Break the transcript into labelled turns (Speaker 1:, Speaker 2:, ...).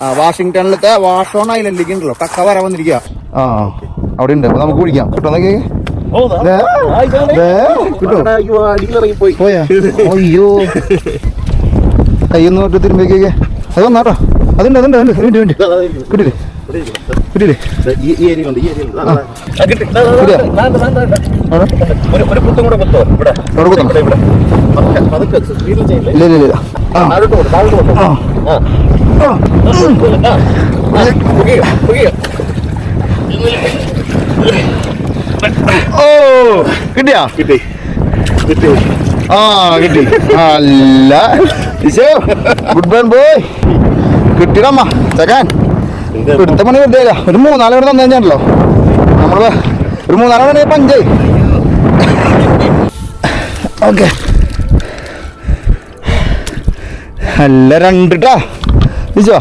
Speaker 1: ആ വാഷിംഗ്ടണിലത്തെ വാഷോൺ ഐലൻഡിലേക്ക് ഉണ്ടല്ലോ കക്ക വരാൻ വന്നിരിക്കുക
Speaker 2: ആ അവിടെ ഉണ്ട് അപ്പൊ നമുക്ക് കുടിക്കാം കിട്ടോ അയ്യോ കയ്യൊന്നും ഒറ്റ അത് വന്നാട്ടോ. അതുണ്ട് അതുണ്ട് അതുണ്ട്. വേണ്ടി വേണ്ടി. കിട്ടില്ലേ ഇല്ല ഇല്ല ഇല്ല. ഓ കിട്ടിയാ?
Speaker 1: കിട്ടി. കിട്ടി.
Speaker 2: ആ കിട്ടി. അല്ല ഗുഡ് ബൈ ബോയ്. കിട്ടിയമ്മ ചക്കാൻ. എടുത്ത പണി വെറുതെ ഒരു മൂന്നാൽ മണി തന്നെ കഴിഞ്ഞാണല്ലോ. നമ്മൾ ഒരു മൂന്നാൽ മണി പഞ്ചേ ഓക്കെ. അല്ല രണ്ടിട്ടാ. ഇച്ചോ